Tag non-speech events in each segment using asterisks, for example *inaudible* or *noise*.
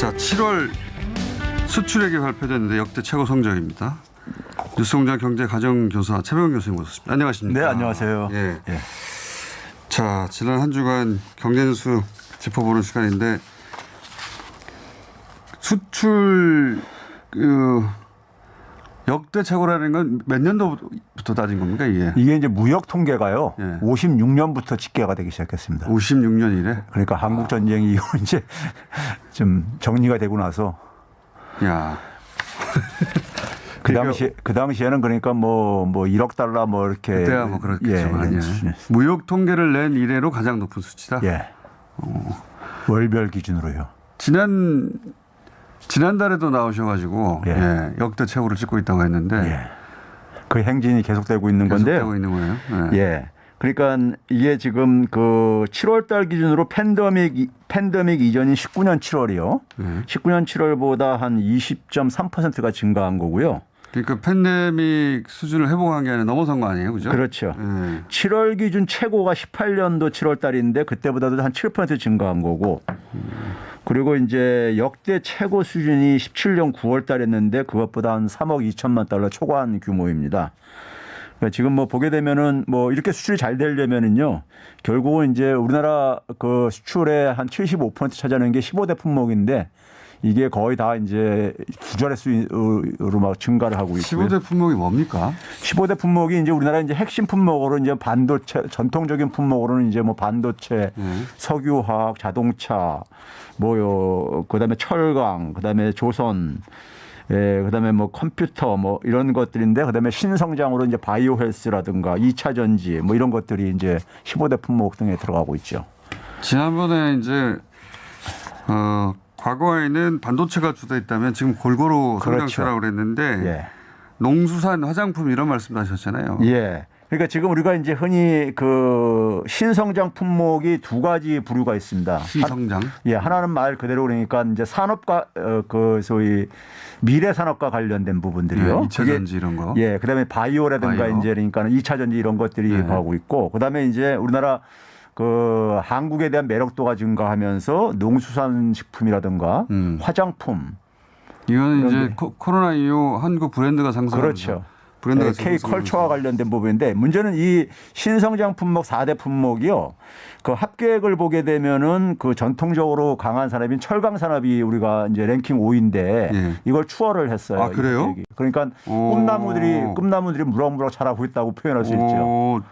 자, 7월 수출액이 발표됐는데 역대 최고 성적입니다. 뉴스공장 경제 가정교사 최병훈 교수님 모셨습니다. 안녕하십니까? 네, 안녕하세요. 예. 예. 자, 지난 한 주간 경제뉴스 짚어보는 시간인데 수출 그 역대 최고라는 건 몇 년도부터 따진 겁니까 이게? 이게 이제 무역 통계가요. 예. 56년부터 집계가 되기 시작했습니다. 56년 이래? 그러니까 한국 전쟁이 이후 *laughs* 이제 좀 정리가 되고 나서 야, *laughs* 그 그러니까- 당시 그 당시에는 그러니까 뭐뭐 1억 달러 뭐 이렇게 그때야 뭐 그렇겠지만 예, 예. 수준이었어요. 무역 통계를 낸 이래로 가장 높은 수치다. 예. 월별 기준으로요. 지난 지난달에도 나오셔가지고 예. 예, 역대 최고를 찍고 있다고 했는데 예. 그 행진이 계속되고 있는 건데요. 계속되고 있는 거예요. 예. 예. 그러니까 이게 지금 그 7월 달 기준으로 팬데믹 팬데믹 이전인 19년 7월이요. 예. 19년 7월보다 한 20.3%가 증가한 거고요. 그러니까 팬데믹 수준을 회복한 게 아니라 넘어선 거 아니에요, 그죠? 그렇죠. 예. 7월 기준 최고가 18년도 7월 달인데 그때보다도 한 7% 증가한 거고. 그리고 이제 역대 최고 수준이 17년 9월 달 했는데 그것보다 한 3억 2천만 달러 초과한 규모입니다. 그러니까 지금 뭐 보게 되면은 뭐 이렇게 수출이 잘 되려면은요 결국은 이제 우리나라 그 수출의 한 75% 차지하는 게 15대 품목인데 이게 거의 다 이제 두자릿 수로 막 증가를 하고 있고요. 15대 품목이 뭡니까? 15대 품목이 이제 우리나라 이제 핵심 품목으로 이제 반도체 전통적인 품목으로는 이제 뭐 반도체, 음. 석유화학, 자동차, 뭐요 그다음에 철강, 그다음에 조선 예, 그다음에 뭐 컴퓨터 뭐 이런 것들인데 그다음에 신성장으로 이제 바이오 헬스라든가 2차 전지 뭐 이런 것들이 이제 15대 품목 등에 들어가고 있죠. 지난번에 이제 어, 과거에는 반도체가 주도했다면 지금 골고루 그렇죠. 성장세라고 그랬는데 예. 농수산, 화장품 이런 말씀도 하셨잖아요. 예. 그러니까 지금 우리가 이제 흔히 그 신성장 품목이 두 가지 부류가 있습니다. 신성장. 예, 하나는 말 그대로 그러니까 이제 산업과 어, 그 소위 미래 산업과 관련된 부분들이요. 네, 2차 그게 전지 이런 거. 예, 그다음에 바이오라든가 바이오. 이제 그러니까 2차 전지 이런 것들이 네. 하고 있고 그다음에 이제 우리나라 그 한국에 대한 매력도가 증가하면서 농수산 식품이라든가 음. 화장품 이거는 이제 코, 코로나 이후 한국 브랜드가 상승. 그렇죠. 브랜드가 K 상승하면서. 컬처와 관련된 부분인데 문제는 이 신성장 품목 4대 품목이요. 그 합계액을 보게 되면은 그 전통적으로 강한 산업인 철강 산업이 우리가 이제 랭킹 5인데 예. 이걸 추월을 했어요. 아, 그래요? 그러니까 오. 꿈나무들이 꿈나무들이 무럭무럭 자라고 있다고 표현할 수 있죠.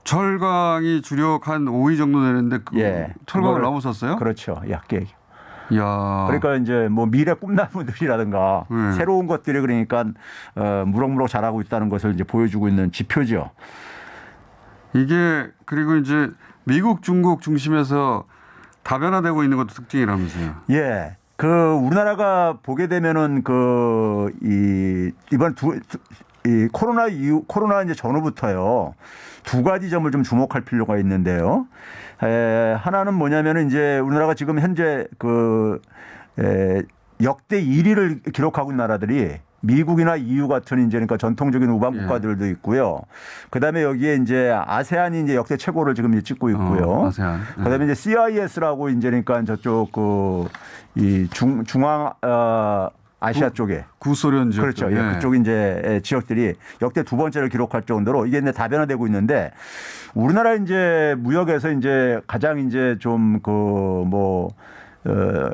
오, 철강이 주력 한 5위 정도 되는데 그 예. 철강을 그거를- 넘어섰어요? 그렇죠. 이 합계액. 이야. 그러니까 이제 뭐 미래 꿈나무들이라든가 네. 새로운 것들이 그러니까 어, 무럭무럭 자라고 있다는 것을 이제 보여주고 있는 지표죠. 이게 그리고 이제 미국, 중국 중심에서 다변화되고 있는 것도 특징이라면서요. 예. 그 우리나라가 보게 되면은 그 이 이번 두 이 코로나 이후 코로나 이제 전후부터요 두 가지 점을 좀 주목할 필요가 있는데요. 에, 하나는 뭐냐면은 이제 우리나라가 지금 현재 그 에, 역대 1위를 기록하고 있는 나라들이 미국이나 EU 같은 이제 그러니까 전통적인 우방 예. 국가들도 있고요. 그다음에 여기에 이제 아세안이 이제 역대 최고를 지금 이제 찍고 있고요. 어, 아세안. 예. 그다음에 이제 CIS라고 이제 그러니까 저쪽 그 이 중 중앙 어, 아시아 쪽에 구소련 지역. 그렇죠. 예, 그쪽 이제 지역들이 역대 두 번째를 기록할 정도로 이게 이제 다변화되고 있는데 우리나라 이제 무역에서 이제 가장 이제 좀 그 뭐 어,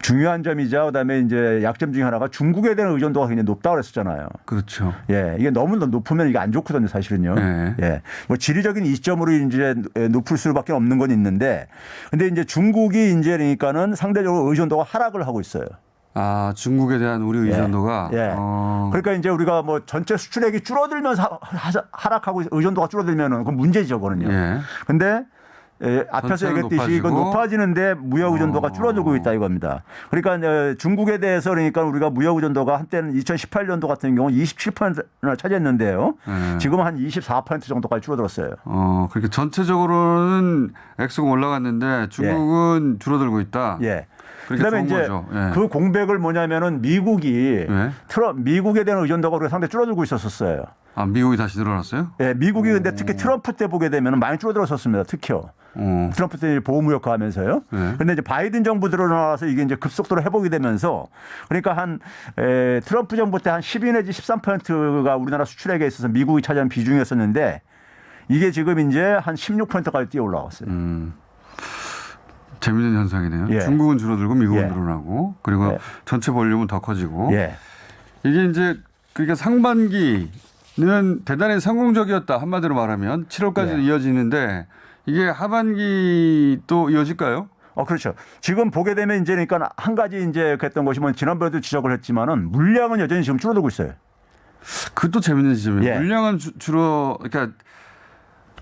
중요한 점이자 그다음에 이제 약점 중에 하나가 중국에 대한 의존도가 굉장히 높다고 그랬었잖아요. 그렇죠. 예, 이게 너무 높으면 이게 안 좋거든요, 사실은요. 네. 예, 뭐 지리적인 이점으로 이제 높을 수밖에 없는 건 있는데, 근데 이제 중국이 이제 그러니까는 상대적으로 의존도가 하락을 하고 있어요. 아 중국에 대한 우리 의존도가. 예. 어, 그러니까 이제 우리가 뭐 전체 수출액이 줄어들면서 하- 하- 하락하고 의존도가 줄어들면은 그건 문제죠, 그거는요. 예. 근데 예, 앞에서 얘기했듯이 이건 높아지고. 높아지는데 무역 의존도가 어. 줄어들고 있다 이겁니다. 그러니까 어, 중국에 대해서 그러니까 우리가 무역 의존도가 한때는 2018년도 같은 경우 27%를 차지했는데요. 예. 지금 한 24% 정도까지 줄어들었어요. 어 그렇게 전체적으로는 액수가 올라갔는데 중국은 줄어들고 있다. 예. 그다음에 이제. 예. 그 공백을 뭐냐면은 미국이 예. 트럼 미국에 대한 의존도가 상당히 줄어들고 있었었어요. 아 미국이 다시 늘어났어요? 예, 미국이 근데 특히 트럼프 때 보게 되면 많이 줄어들었었습니다. 특히요. 어. 트럼프 때 보호무역 하면서요. 네. 근데 이제 바이든 정부 들어나와서 이게 이제 급속도로 회복이 되면서 그러니까 한 에, 트럼프 정부 때 한 12 내지 13%가 우리나라 수출액에 있어서 미국이 차지한 비중이었었는데 이게 지금 이제 한 16%까지 뛰어 올라왔어요. 음. 재밌는 현상이네요. 예. 중국은 줄어들고 미국은 예. 늘어나고 그리고 예. 전체 볼륨은 더 커지고 예. 이게 이제 그러니까 상반기는 대단히 성공적이었다 한마디로 말하면 7월까지 예. 이어지는데 이게 하반기 또 이어질까요? 어, 그렇죠. 지금 보게 되면 이제 그러니까 한 가지 이제 그랬던 것이 뭐 지난번에도 지적을 했지만은 물량은 여전히 지금 줄어들고 있어요. 그것도 재밌는 지점이에요. 예. 물량은 주, 줄어 그러니까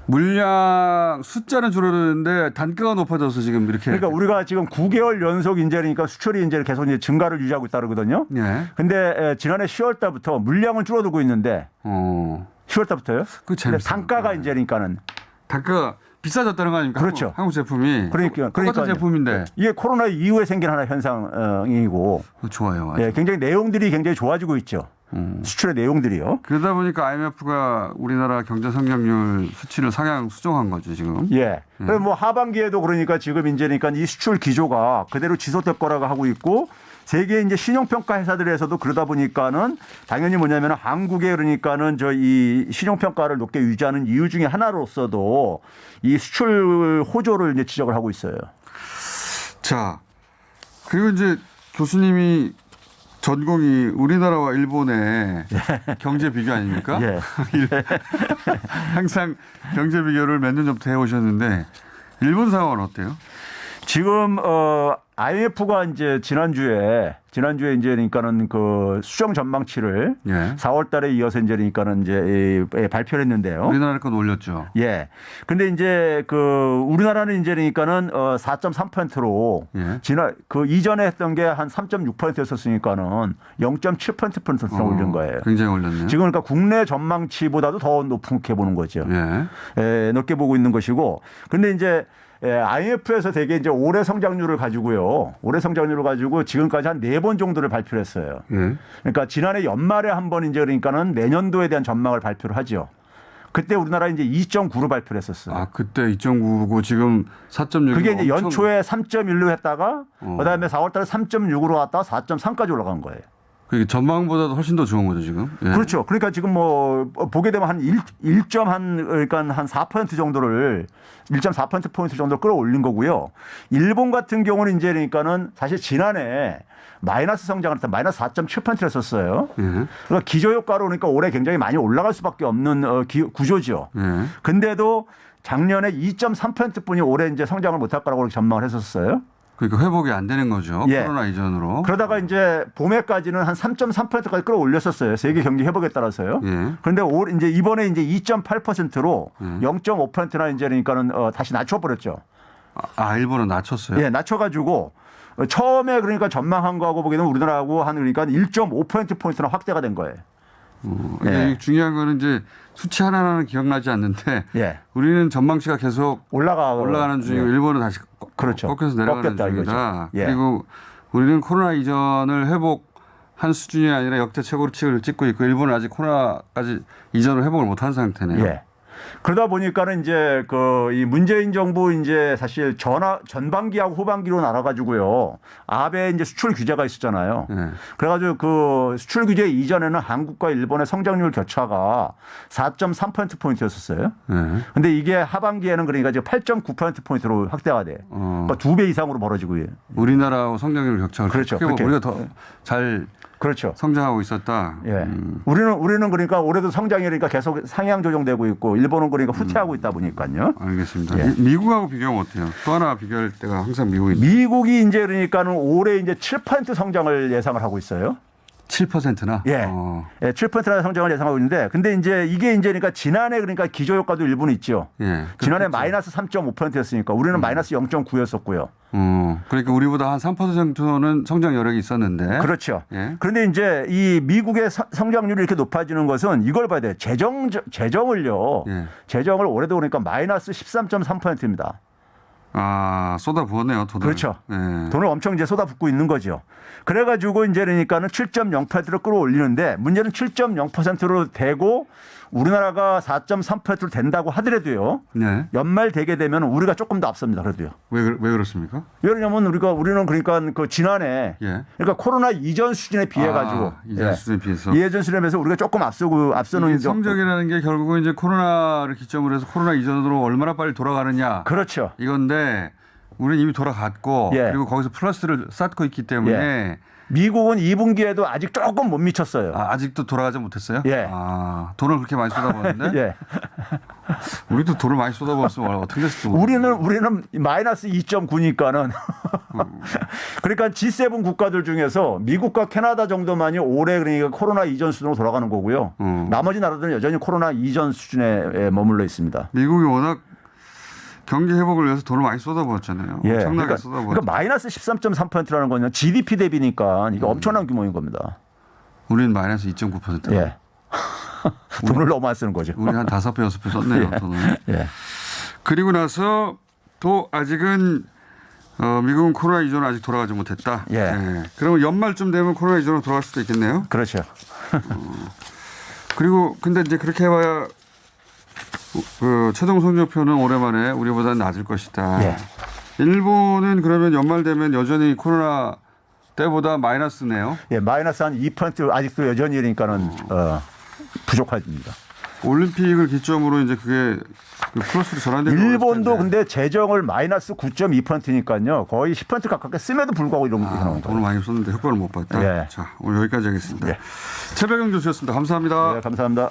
물량 숫자는 줄어드는데 단가가 높아져서 지금 이렇게 그러니까 우리가 지금 9개월 연속 그러니까 수출이 이제 계속 이제 증가를 유지하고 있다 그러거든요. 예. 근데 에, 지난해 10월 달부터 물량은 줄어들고 있는데 어. 10월 달부터요. 그. 단가가 이제 그러니까는 단가가 비싸졌다는 거 아닙니까? 그렇죠. 한국, 한국 제품이 그러니까 똑같은. 제품인데 이게 코로나 이후에 생긴 하나의 현상이고 그거 좋아요. 아주. 예, 굉장히 내용들이 굉장히 좋아지고 있죠. 음. 수출의 내용들이요. 그러다 보니까 IMF가 우리나라 경제 성장률 수치를 상향 수정한 거죠 지금. 예. 그래서 뭐 하반기에도 그러니까 지금 이제 그러니까 이 수출 기조가 그대로 지속될 거라고 하고 있고 세계 이제 신용평가 회사들에서도 그러다 보니까는 당연히 뭐냐면 한국에 그러니까는 저 이 신용평가를 높게 유지하는 이유 중에 하나로서도 이 수출 호조를 이제 지적을 하고 있어요. 자 그리고 이제 교수님이 전공이 우리나라와 일본의 경제 비교 아닙니까? 예. *laughs* 항상 경제 비교를 몇 년 전부터 해오셨는데 일본 상황은 어때요? 지금 어 IMF가 이제 지난주에 지난주에 이제 그러니까는 그 수정 전망치를 예. 4월 달에 이어서 이제 그러니까는 이제 이- 예, 발표를 했는데요. 우리나라 건 올렸죠. 예. 근데 이제 그 우리나라는 이제 그러니까는 어 4.3%로 예. 지난 그 이전에 했던 게 한 3.6%였었으니까는 0.7%포인트 어, 오른 거예요. 굉장히 올렸네요. 지금 그러니까 국내 전망치보다도 더 높게 보는 거죠. 예. 에, 높게 보고 있는 것이고. 근데 이제 에, IMF에서 되게 이제 올해 성장률을 가지고요. 올해 성장률을 가지고 지금까지 한 네 번 정도를 발표를 했어요. 예. 그러니까 지난해 연말에 한 번 이제 그러니까는 내년도에 대한 전망을 발표를 하죠. 그때 우리나라 이제 2.9로 발표를 했었어요. 아 그때 2.9고 지금 4.6. 그게 이제 연초에 3.1로 했다가 어. 그다음에 4월 달에 3.6으로 왔다가 4.3까지 올라간 거예요. 그게 전망보다도 훨씬 더 좋은 거죠 지금. 예. 그렇죠. 그러니까 지금 뭐 보게 되면 한 1, 1점 한 그러니까 한 4% 정도를 1.4% 포인트 정도 끌어올린 거고요. 일본 같은 경우는 이제 그러니까는 사실 지난해 마이너스 성장을 했다 마이너스 4.7%를 했었어요. 예. 그러니까 기저 효과로 그러니까 올해 굉장히 많이 올라갈 수밖에 없는 어, 기- 구조죠. 예. 근데도 작년에 2.3%뿐이 올해 이제 성장을 못할 거라고 전망을 했었어요. 그러니까 회복이 안 되는 거죠. 예. 코로나 이전으로. 그러다가 이제 봄에까지는 한 3.3%까지 끌어올렸었어요. 세계 경기 회복에 따라서요. 예. 그런데 올 이제 이번에 이제 2.8%로 음. 0.5%나 이제 그러니까는 어, 다시 낮춰버렸죠. 아, 아 일본은 낮췄어요. 예, 낮춰가지고 어, 처음에 그러니까 전망한 거하고 보기에는 우리나라하고 한 그러니까 1.5% 포인트나 확대가 된 거예요. 어, 예. 중요한 거는 이제 수치 하나는 기억나지 않는데 예, 우리는 전망치가 계속 올라가 올라가는 중이고 예. 일본은 다시 꺾- 그렇죠. 꺾여서 내려가는 중이다. 예. 그리고 우리는 코로나 이전을 회복한 수준이 아니라 역대 최고치를 찍고 있고 일본은 아직 코로나까지 이전을 회복을 못한 상태네요. 예. 그러다 보니까는 이제 그 이 문재인 정부 이제 사실 전화 전반기하고 후반기로 나눠가지고요. 아베 이제 수출 규제가 있었잖아요. 예. 그래가지고 그 수출 규제 이전에는 한국과 일본의 성장률 격차가 4.3% 포인트였었어요. 예. 근데 이게 하반기에는 그러니까 지금 8.9% 포인트로 확대가 돼. 어, 그러니까 두 배 이상으로 벌어지고 요 우리나라와 성장률 격차가 그렇죠. 우리가 더 잘 그렇죠. 성장하고 있었다. 예. 음, 우리는 우리는 그러니까 올해도 성장이 그러니까 계속 상향 조정되고 있고 일본은 그러니까 후퇴하고 있다 보니까요. 알겠습니다. 예. 미- 미국하고 비교하면 어때요? 또 하나 비교할 때가 항상 미국인데 미국이 이제 그러니까는 올해 이제 7% 성장을 예상을 하고 있어요. 7%나. 예. 어, 예, 7%의 성장을 예상하고 있는데 근데 이제 이게 이제 그러니까 지난해 그러니까 기저 효과도 일부는 있죠. 예. 지난해 그렇겠죠. 마이너스 3.5%였으니까 우리는 마이너스 0.9였었고요. 어, 그러니까 우리보다 한 3%는 성장 여력이 있었는데. 그렇죠. 예. 그런데 이제 이 미국의 서- 성장률이 이렇게 높아지는 것은 이걸 봐야 돼요. 재정 재정을요. 예. 재정을 올해도 그러니까 마이너스 13.3%입니다. 아 쏟아 부었네요. 돈을. 그렇죠. 예. 돈을 엄청 이제 쏟아붓고 있는 거죠. 그래가지고 이제 그러니까는 7.0%로 끌어올리는데 문제는 7.0%로 되고 우리나라가 4.3%로 된다고 하더라도요. 네. 연말 되게 되면 우리가 조금 더 앞섭니다. 그래도요. 왜, 왜 그렇습니까? 왜냐하면 우리가 우리는 그러니까 그 지난해 예. 그러니까 코로나 이전 수준에 비해 가지고 아, 이전 수준에 비해서. 예전 수준에 비해서 우리가 조금 앞서고 앞서는 성적이라는 게 결국은 이제 코로나를 기점으로 해서 코로나 이전으로 얼마나 빨리 돌아가느냐 그렇죠. 이건데 우리는 이미 돌아갔고 예. 그리고 거기서 플러스를 쌓고 있기 때문에 미국은 2분기에도 아직 조금 못 미쳤어요. 아, 아직도 돌아가지 못했어요? 예. 아, 돈을 그렇게 많이 쏟아부었는데 *laughs* 예. *laughs* 우리도 돈을 많이 쏟아부었으면 어떻게 됐을지. 우리는 우리는 마이너스 2.9니까는 *laughs* 그러니까 G7 국가들 중에서 미국과 캐나다 정도만이 올해 그러니까 코로나 이전 수준으로 돌아가는 거고요. 음. 나머지 나라들은 여전히 코로나 이전 수준에 머물러 있습니다. 미국이 워낙 경기 회복을 위해서 돈을 많이 쏟아부었잖아요. 예. 엄청나게 그러니까, 쏟아부었. 그러니까 마이너스 13.3%라는 거는 GDP 대비니까 음. 이게 엄청난 규모인 겁니다. 우리는 마이너스 2.9%. 예. *laughs* 돈을 너무 많이 쓰는 거죠. 우리 한 다섯 배 여섯 배 썼네요. *laughs* 돈을. 예. 그리고 나서 또 아직은 어, 미국은 코로나 이전으로 아직 돌아가지 못했다. 예. 그러면 연말쯤 되면 코로나 이전으로 돌아갈 수도 있겠네요. 그렇죠. 그리고 근데 이제 그렇게 해봐야 그 최종 성적표는 오랜만에 우리보다는 낮을 것이다. 예. 일본은 그러면 연말 되면 여전히 코로나 때보다 마이너스네요. 예, 마이너스 한 2% 아직도 여전히 그러니까는 어, 부족합니다. 올림픽을 기점으로 이제 그게 그 플러스로 전환되는 일본도. 근데 재정을 마이너스 9.2%니까요. 거의 10% 가깝게 씀에도 불구하고 이런 게 아, 나온. 돈을 많이 썼는데 효과를 못 봤다. 예. 자 오늘 여기까지 하겠습니다. 예. 최백영 교수였습니다. 감사합니다. 네, 감사합니다.